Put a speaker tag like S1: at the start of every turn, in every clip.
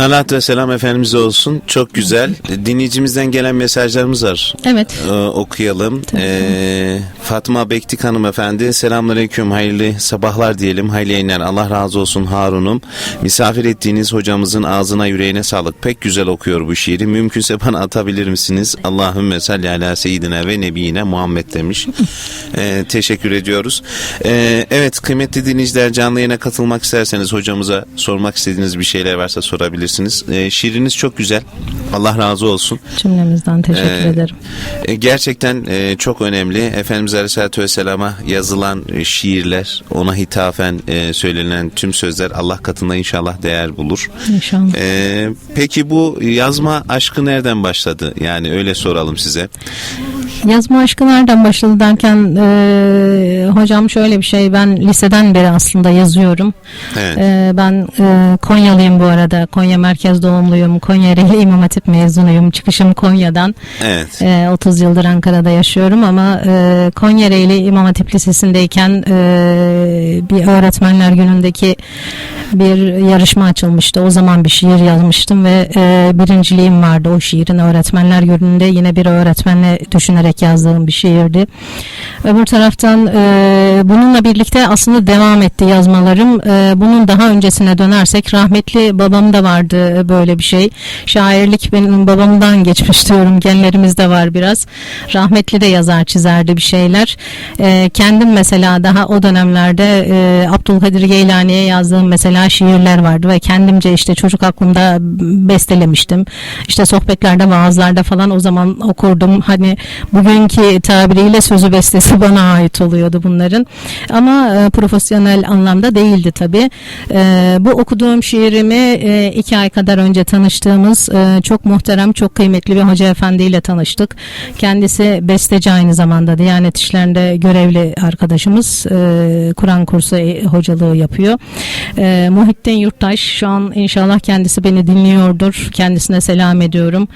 S1: Salat ve selam Efendimiz'e olsun. Çok güzel. Dinleyicimizden gelen mesajlarımız var.
S2: Evet.
S1: Ee, okuyalım. Ee, Fatma Bektik hanımefendi selamünaleyküm hayırlı sabahlar diyelim hayırlı yayınlar Allah razı olsun Harun'um misafir ettiğiniz hocamızın ağzına yüreğine sağlık pek güzel okuyor bu şiiri mümkünse bana atabilir misiniz Allahümme salli ala seyyidine ve nebiyine Muhammed demiş Ee, teşekkür ediyoruz Ee, evet kıymetli dinleyiciler canlı yayına katılmak isterseniz hocamıza sormak istediğiniz bir şeyler varsa sorabilirsiniz Ee, şiiriniz çok güzel Allah razı olsun
S2: Cümlemizden teşekkür
S1: Ee,
S2: ederim.
S1: e, Gerçekten e, çok önemli. Efendimiz Aleyhisselatü Vesselam'a yazılan e, şiirler, ona hitafen e, söylenen tüm sözler Allah katında inşallah değer bulur.
S2: İnşallah.
S1: E, peki bu yazma aşkı nereden başladı? Yani öyle soralım size.
S2: Yazma aşkı nereden başladı derken e, hocam şöyle bir şey ben liseden beri aslında yazıyorum.
S1: Evet.
S2: E, ben e, Konyalıyım bu arada. Konya merkez doğumluyum. Konya Ereğli İmam Hatip mezunuyum. Çıkışım Konya'dan.
S1: Evet.
S2: E, 30 yıldır Ankara'da yaşıyorum ama e, Konya Ereğli İmam Hatip Lisesi'ndeyken e, bir öğretmenler günündeki bir yarışma açılmıştı. O zaman bir şiir yazmıştım ve e, birinciliğim vardı o şiirin öğretmenler gününde yine bir öğretmenle düşünerek yazdığım bir şiirdi. Öbür taraftan e, bununla birlikte aslında devam etti yazmalarım. E, bunun daha öncesine dönersek rahmetli babam da vardı böyle bir şey. Şairlik benim babamdan geçmiş diyorum. Genlerimizde var biraz. Rahmetli de yazar çizerdi bir şeyler. E, kendim mesela daha o dönemlerde e, Abdülkadir Geylani'ye yazdığım mesela şiirler vardı ve kendimce işte çocuk aklımda bestelemiştim. İşte sohbetlerde, vaazlarda falan o zaman okurdum. Hani bugünkü tabiriyle sözü bestesi bana ait oluyordu bunların. Ama e, profesyonel anlamda değildi tabii. E, bu okuduğum şiirimi e, iki ay kadar önce tanıştığımız e, çok muhterem, çok kıymetli bir hoca efendiyle tanıştık. Kendisi besteci aynı zamanda Diyanet İşleri'nde görevli arkadaşımız. E, Kur'an kursu e, hocalığı yapıyor. E, Muhittin Yurttaş şu an inşallah kendisi beni dinliyordur. Kendisine selam ediyorum.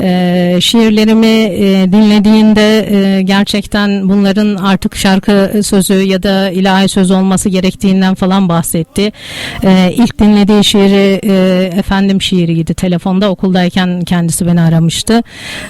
S2: E, şiirlerimi e, dinlediğinde e, gerçekten bunların artık şarkı sözü ya da ilahi söz olması gerektiğinden falan bahsetti. E, ilk dinlediği şiiri e, efendim şiiriydi. Telefonda okuldayken kendisi beni aramıştı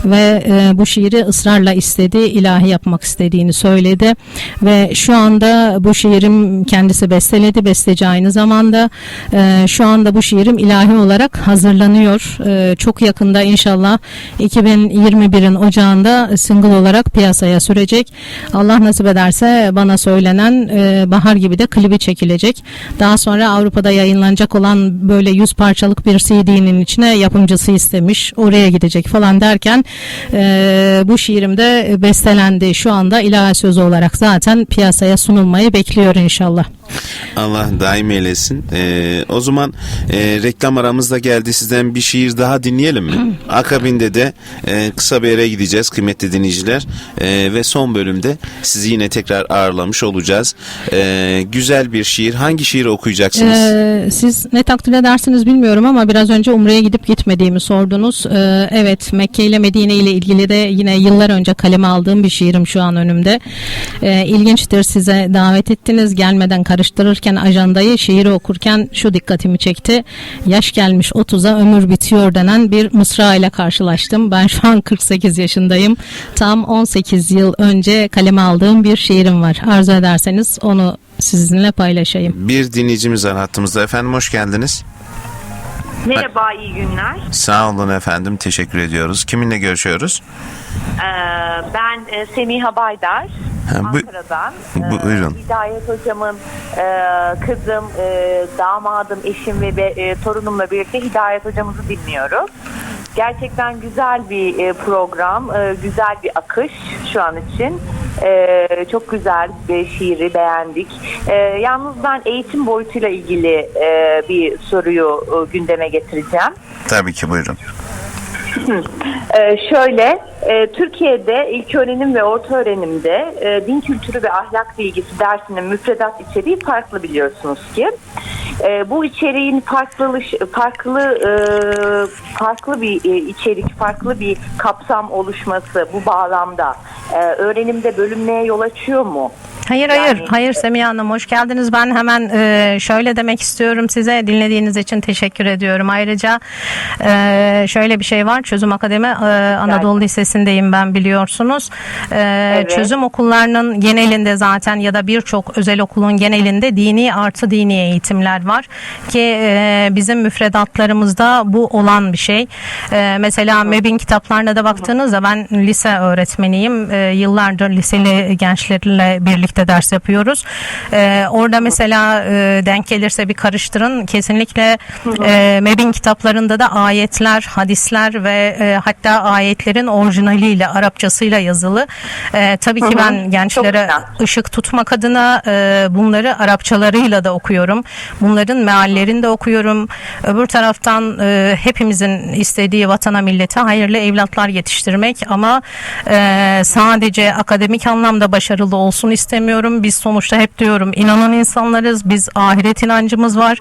S2: ve e, bu şiiri ısrarla istedi, ilahi yapmak istediğini söyledi ve şu anda bu şiirim kendisi besteledi, besteci aynı zamanda. E, şu anda bu şiirim ilahi olarak hazırlanıyor. E, çok yakında inşallah 2021'in ocağında single olarak piyasaya sürecek. Allah nasip ederse bana söylenen e, bahar gibi de klibi çekilecek. Daha sonra Avrupa'da yayınlanacak olan böyle 100 parçalık bir CD'nin içine yapımcısı istemiş. Oraya gidecek falan derken e, bu şiirim de bestelendi. Şu anda ilahi sözü olarak zaten piyasaya sunulmayı bekliyor inşallah.
S1: Allah daim eylesin. Ee, o zaman e, reklam aramız da geldi. Sizden bir şiir daha dinleyelim mi? Akabinde de e, kısa bir yere gideceğiz kıymetli dinleyiciler. E, ve son bölümde sizi yine tekrar ağırlamış olacağız. E, güzel bir şiir. Hangi şiiri okuyacaksınız?
S2: Ee, siz ne takdir edersiniz bilmiyorum ama biraz önce Umre'ye gidip gitmediğimi sordunuz. Ee, evet Mekke ile Medine ile ilgili de yine yıllar önce kaleme aldığım bir şiirim şu an önümde. Ee, ilginçtir size davet ettiniz gelmeden karıştırırken ajandayı şiiri okurken şu dikkatimi çekti. Yaş gelmiş 30'a ömür bitiyor denen bir mısra ile karşılaştım. Ben şu an 48 yaşındayım. Tam 18 yıl önce kaleme aldığım bir şiirim var. Arzu ederseniz onu sizinle paylaşayım.
S1: Bir dinleyicimiz var hattımızda. Efendim hoş geldiniz.
S3: Merhaba, iyi günler.
S1: Sağ olun efendim. Teşekkür ediyoruz. Kiminle görüşüyoruz?
S3: Ee, ben e, Semiha Baydar, Ankara'dan.
S1: bu-
S3: Ee,
S1: buyurun.
S3: Hidayet hocamın e, kızım, e, damadım, eşim ve e, torunumla birlikte Hidayet hocamızı dinliyoruz. Gerçekten güzel bir e, program, e, güzel bir akış şu an için. E, çok güzel bir şiiri beğendik. E, yalnız ben eğitim boyutuyla ilgili e, bir soruyu e, gündeme getireceğim.
S1: Tabii ki buyurun.
S3: Ee, şöyle, e, Türkiye'de ilk öğrenim ve orta öğrenimde e, din kültürü ve ahlak bilgisi dersinin müfredat içeriği farklı biliyorsunuz ki. E, bu içeriğin farklı farklı e, farklı bir e, içerik, farklı bir kapsam oluşması bu bağlamda e, öğrenimde bölünmeye yol açıyor mu?
S2: Hayır hayır
S3: Yani-
S2: hayır Semiha Hanım hoş geldiniz. Ben hemen e, şöyle demek istiyorum size dinlediğiniz için teşekkür ediyorum. Ayrıca e, şöyle bir şey var Çözüm Akademi e, Anadolu Lisesi'ndeyim ben biliyorsunuz. E,
S3: Evet.
S2: Çözüm okullarının genelinde zaten ya da birçok özel okulun genelinde dini artı dini eğitimler var ki e, bizim müfredatlarımızda bu olan bir şey. E, mesela MEB'in kitaplarına da baktığınızda ben lise öğretmeniyim. E, yıllardır liseli gençlerle birlikte ders yapıyoruz. E, orada mesela e, denk gelirse bir karıştırın. Kesinlikle e, MEB'in kitaplarında da ayetler, hadisler ve e, hatta ayetlerin orijinaliyle, Arapçasıyla yazılı. E, tabii ki ben gençlere ışık tutmak adına e, bunları Arapçalarıyla da okuyorum. Bunların meallerini de okuyorum. Öbür taraftan e, hepimizin istediği vatana millete hayırlı evlatlar yetiştirmek ama e, sadece akademik anlamda başarılı olsun istemiyorum. Biz sonuçta hep diyorum inanan insanlarız. Biz ahiret inancımız var.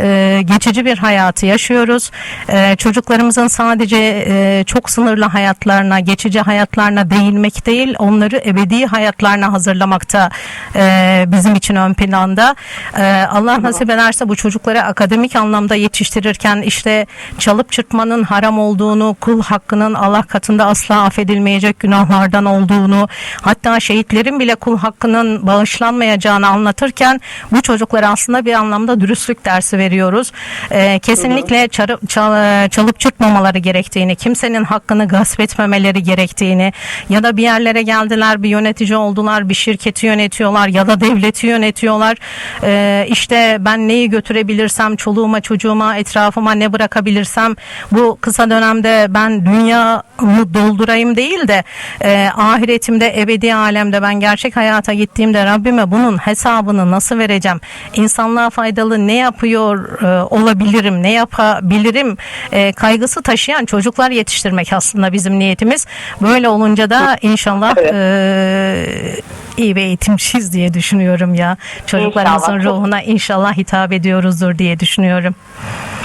S2: E, geçici bir hayatı yaşıyoruz. E, çocuklarımızın sadece e, çok sınırlı hayatlarına, geçici hayatlarına değinmek değil, onları ebedi hayatlarına hazırlamakta e, bizim için ön planda. E, Allah nasip ederse bu çocukları akademik anlamda yetiştirirken işte çalıp çırpmanın haram olduğunu, kul hakkının Allah katında asla affedilmeyecek günahlardan olduğunu, hatta şehitlerin bile kul hakkının bağışlanmayacağını anlatırken bu çocuklara aslında bir anlamda dürüstlük dersi veriyoruz. E, kesinlikle çarı- çal- çalıp çırpmamaları gerektiğini, kimsenin hakkını gasp etmemeleri gerektiğini ya da bir yerlere geldiler, bir yönetici oldular, bir şirketi yönetiyorlar ya da devleti yönetiyorlar. E, işte ben neyi götürebilirsem, çoluğuma, çocuğuma, etrafıma ne bırakabilirsem bu kısa dönemde ben dünyamı doldurayım değil de e, ahiretimde, ebedi alemde ben gerçek hayata gittiğimde Rabbime bunun hesabını nasıl vereceğim? İnsanlığa faydalı ne yapıyor e, olabilirim, ne yapabilirim e, kaygısı taşıyan çocuklar yetiştirmek aslında bizim niyetimiz. Böyle olunca da inşallah e, iyi bir eğitimciyiz diye düşünüyorum ya. Çocuklarımızın
S3: İnşallah.
S2: ruhuna inşallah hitap ediyoruzdur diye düşünüyorum.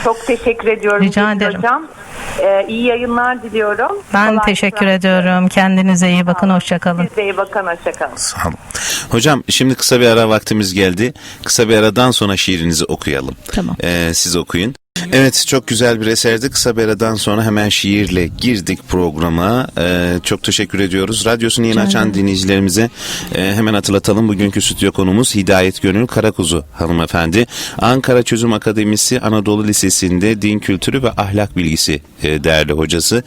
S3: Çok teşekkür ediyorum.
S2: Rica ederim.
S3: Hocam. Ee, iyi yayınlar diliyorum.
S2: Ben
S3: Kolay
S2: teşekkür
S3: gelsin.
S2: ediyorum. Kendinize iyi bakın. Hoşçakalın.
S3: Siz de iyi bakın. Hoşçakalın.
S1: Sağ olun. Hocam şimdi kısa bir ara vaktimiz geldi. Kısa bir aradan sonra şiirinizi okuyalım.
S2: Tamam.
S1: Ee, siz okuyun. Evet çok güzel bir eserdi. Kısa bir aradan sonra hemen şiirle girdik programa. Ee, çok teşekkür ediyoruz. Radyosunu yeni
S2: Rica
S1: açan dinleyicilerimize e, hemen hatırlatalım. Bugünkü stüdyo konumuz Hidayet Gönül Karakuzu hanımefendi. Ankara Çözüm Akademisi Anadolu Lisesi'nde din kültürü ve ahlak bilgisi e, değerli hocası.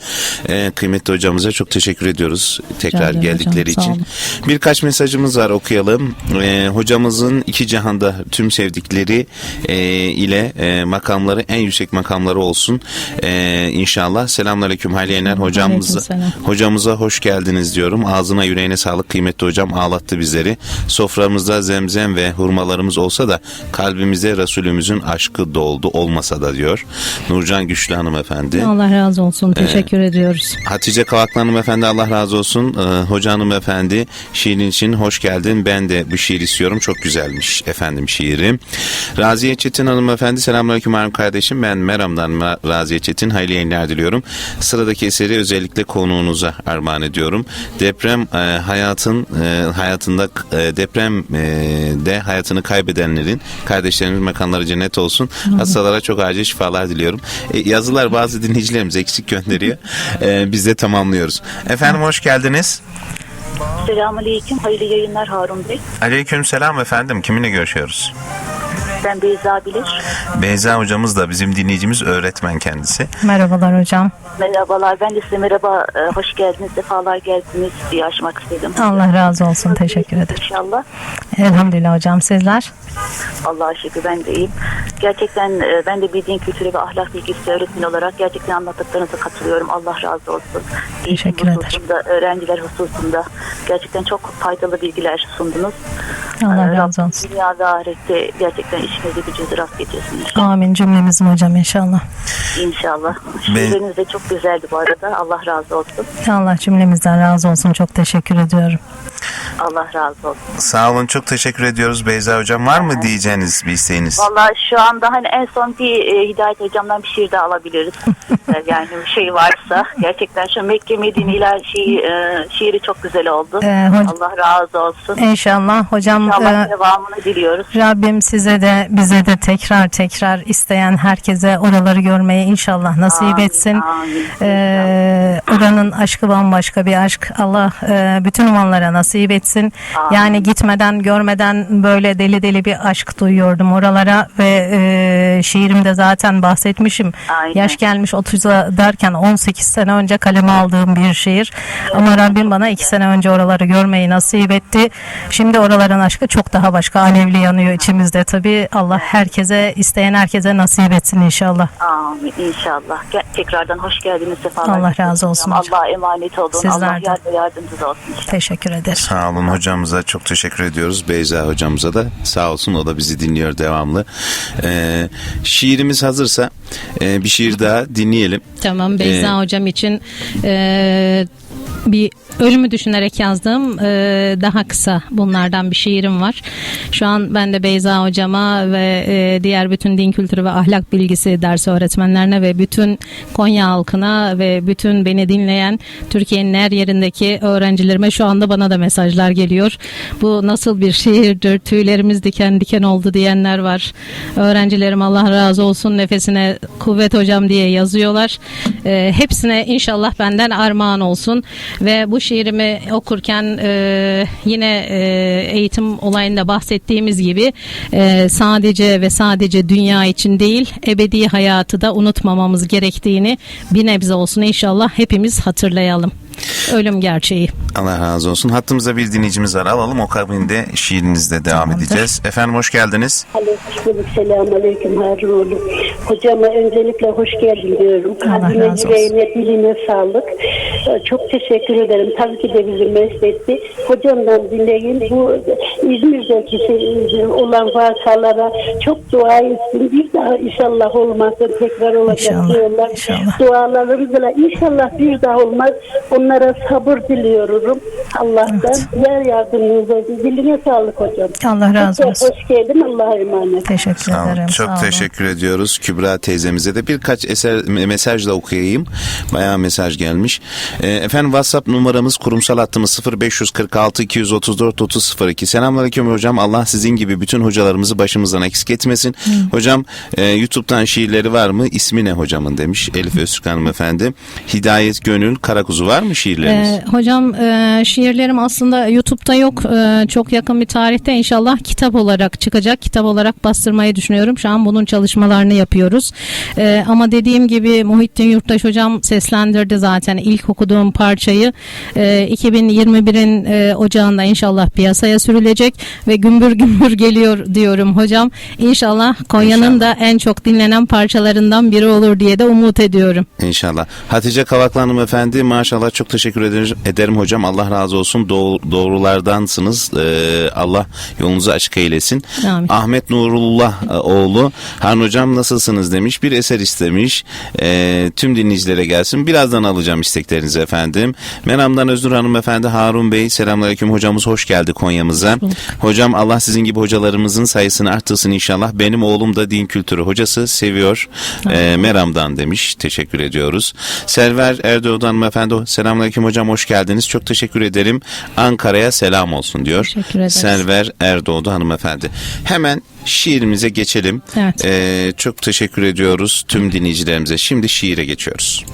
S1: E, kıymetli hocamıza çok teşekkür ediyoruz. Tekrar
S2: hocam,
S1: geldikleri
S2: sağ
S1: için. Birkaç mesajımız var okuyalım. Ee, hocamızın iki cihanda tüm sevdikleri e, ile e, makamları en yüksek makamları olsun. E, inşallah. Selamünaleyküm Hayli Yener hocamıza. Hocamıza hoş geldiniz diyorum. Ağzına yüreğine sağlık kıymetli hocam ağlattı bizleri. Soframızda zemzem ve hurmalarımız olsa da kalbimize Resulümüzün aşkı doldu olmasa da diyor. Nurcan Güçlü hanımefendi.
S2: Allah razı olsun. Teşekkür ediyoruz.
S1: Hatice Kavaklı hanımefendi Allah razı olsun. Ee, hoca hanımefendi şiirin için hoş geldin. Ben de bu şiir istiyorum. Çok güzelmiş efendim şiirim. Raziye Çetin hanımefendi selamünaleyküm hanım kardeşim. Ben Meram'dan Raziye Çetin. Hayırlı yayınlar diliyorum. Sıradaki eseri özellikle konuğunuza armağan ediyorum. Deprem e, hayatın e, hayatında e, deprem e, de hayatını kaybedenlerin kardeşlerimiz mekanları cennet olsun. Hastalara çok acil şifalar diliyorum. E, yazılar bazı dinleyicilerimiz eksik gönderiyor. E, biz de tamamlıyoruz. Efendim hoş geldiniz.
S4: Selamünaleyküm. Hayırlı yayınlar Harun Bey.
S1: Aleyküm selam efendim. Kiminle görüşüyoruz?
S4: Ben Beyza Bilir.
S1: Beyza hocamız da bizim dinleyicimiz öğretmen kendisi.
S2: Merhabalar hocam.
S4: Merhabalar. Ben de size merhaba, e, hoş geldiniz, defalar geldiniz diye açmak istedim.
S2: Allah razı olsun. Teşekkür ederim.
S4: İnşallah.
S2: Elhamdülillah hocam. Sizler?
S4: Allah'a şükür ben de iyiyim. Gerçekten e, ben de bir din kültürü ve ahlak bilgisi öğretmen olarak gerçekten anlattıklarınıza katılıyorum. Allah razı olsun. Eğitim
S2: Teşekkür ederim.
S4: hususunda, öğrenciler hususunda gerçekten çok faydalı bilgiler sundunuz.
S2: Allah
S4: E,
S2: razı olsun.
S4: Dünya ve ahirette gerçekten işinizi gücünüzü rast getirsin inşallah.
S2: Amin cümlemizin hocam inşallah.
S4: İnşallah. Şiirleriniz de çok güzeldi bu arada. Allah razı olsun.
S2: Allah cümlemizden razı olsun. Çok teşekkür ediyorum.
S4: Allah razı olsun.
S1: Sağ olun çok teşekkür ediyoruz Beyza hocam. Var mı diyeceğiniz bir isteğiniz?
S4: Vallahi şu anda hani en son bir e, Hidayet hocamdan bir şiir daha alabiliriz. E, yani bir şey varsa. Gerçekten şu Mekke Medine'ler şiir, e, şiiri çok güzel oldu.
S2: Ee,
S4: Allah razı olsun.
S2: İnşallah hocam
S4: İnşallah
S2: e,
S4: devamını diliyoruz.
S2: Rabbim size de bize de tekrar tekrar isteyen herkese oraları görmeyi inşallah nasip
S4: Amin,
S2: etsin.
S4: amin.
S2: Ee, oranın aşkı bambaşka bir aşk. Allah e, bütün umanlara nasip etsin.
S4: Amin.
S2: Yani gitmeden görmeden böyle deli deli bir aşk duyuyordum oralara ve e, şiirimde zaten bahsetmişim.
S4: Aynen.
S2: Yaş gelmiş 30'a derken 18 sene önce kaleme aldığım bir şiir. Ama Rabbim bana 2 sene önce oraları görmeyi nasip etti. Şimdi oraların aşkı çok daha başka alevli yanıyor içimizde tabii. Allah herkese isteyen herkese nasip etsin inşallah.
S4: Amin inşallah. Gel- tekrardan hoş geldiniz. Sefalar
S2: Allah razı olsun hocam.
S4: Allah'a emanet olun.
S2: Sizler
S4: Allah yar yardımcınız olsun. inşallah.
S2: Teşekkür ederim.
S1: Sağ olun hocamıza çok teşekkür ediyoruz. Beyza hocamıza da sağ olsun o da bizi dinliyor devamlı. Ee, şiirimiz hazırsa e, bir şiir daha dinleyelim.
S2: Tamam Beyza
S1: Ee,
S2: hocam için e, bir ölümü düşünerek yazdığım e, daha kısa bunlardan bir şiirim var. Şu an ben de Beyza hocama ve e, diğer bütün din kültürü ve ahlak bilgisi dersi öğretmenlerine ve bütün Konya halkına ve bütün beni dinleyen Türkiye'nin her yerindeki öğrencilerime şu anda bana da mesajlar geliyor. Bu nasıl bir şiirdir? Tüylerimiz diken diken oldu diyenler var. Öğrencilerim Allah razı olsun nefesine kuvvet hocam diye yazıyorlar. E, hepsine inşallah benden armağan olsun ve bu şiirimi okurken e, yine e, eğitim olayında bahsettiğimiz gibi e, sadece ve sadece dünya için değil ebedi hayatı da unutmamamız gerektiğini bir nebze olsun inşallah hepimiz hatırlayalım. Ölüm gerçeği.
S1: Allah razı olsun. Hattımıza bir dinleyicimiz var. Alalım o kabinde şiirinizle devam
S2: Tamamdır.
S1: edeceğiz. Efendim hoş geldiniz.
S5: Aleyküm selamun aleyküm Harunoğlu. Hocama öncelikle hoş geldin diyorum.
S2: Allah
S5: Kalbine, yüreğine, diline sağlık. Çok teşekkür ederim. Tabii ki de bizi mesletti. Hocamdan dinleyin. Bu İzmir'deki şey, olan vakalara çok dua etsin. Bir daha inşallah olmasın. Tekrar olacak
S2: İnşallah,
S5: diyorlar.
S2: inşallah.
S5: Dualarımızla inşallah bir daha olmaz. Onlara sabır diliyorum. Allah'tan. Yer yardımınız olsun. Diline sağlık hocam.
S2: Allah razı olsun.
S5: Hoş geldin. Allah'a emanet.
S2: Teşekkür
S1: Sağ olun.
S2: ederim.
S1: Çok
S2: Sağ olun.
S1: teşekkür ediyoruz Kübra teyzemize de birkaç eser me- mesaj da okuyayım. Bayağı mesaj gelmiş. Ee, efendim WhatsApp numaramız kurumsal hattımız 0546 234 3002. Selamünaleyküm hocam. Allah sizin gibi bütün hocalarımızı başımızdan eksik etmesin. Hocam e, YouTube'dan şiirleri var mı? İsmi ne hocamın demiş Elif Öztürk hanımefendi. Hidayet Gönül Karakuzu var mı şiirleriniz?
S2: Ee, hocam e, şiirlerim aslında YouTube'da yok. Ee, çok yakın bir tarihte inşallah kitap olarak çıkacak. Kitap olarak bastırmayı düşünüyorum. Şu an bunun çalışmalarını yapıyoruz. Ee, ama dediğim gibi Muhittin Yurttaş hocam seslendirdi zaten ilk okuduğum parçayı. Ee, 2021'in e, ocağında inşallah piyasaya sürülecek ve gümbür gümbür geliyor diyorum hocam. İnşallah Konya'nın da en çok dinlenen parçalarından biri olur diye de umut ediyorum.
S1: İnşallah. Hatice Kavaklı hanımefendi maşallah çok teşekkür ederim, hocam. Allah razı olsun. Doğ- doğrulardansınız. Ee, Allah yolunuzu açık eylesin.
S2: Amin.
S1: Ahmet Nurullah e, oğlu Han hocam nasılsınız demiş. Bir eser istemiş. Ee, tüm dinleyicilere gelsin. Birazdan alacağım isteklerinizi efendim. Menam'dan Özgür hanımefendi Harun Bey selamünaleyküm hocamız hoş geldi Konya'mıza. Hocam Allah sizin gibi hocalarımızın sayısını arttırsın inşallah. Benim oğlum da din kültürü hocası seviyor. Ee, Meram'dan demiş. Teşekkür ediyoruz. Server Erdoğan hanımefendi selamünaleyküm hocam hoş geldiniz. Çok teşekkür ederim. Ankara'ya selam olsun diyor.
S2: Teşekkür ederiz.
S1: Server Erdoğdu hanımefendi. Hemen şiirimize geçelim.
S2: Evet.
S1: Ee, çok teşekkür ediyoruz tüm dinleyicilerimize. Şimdi şiire geçiyoruz.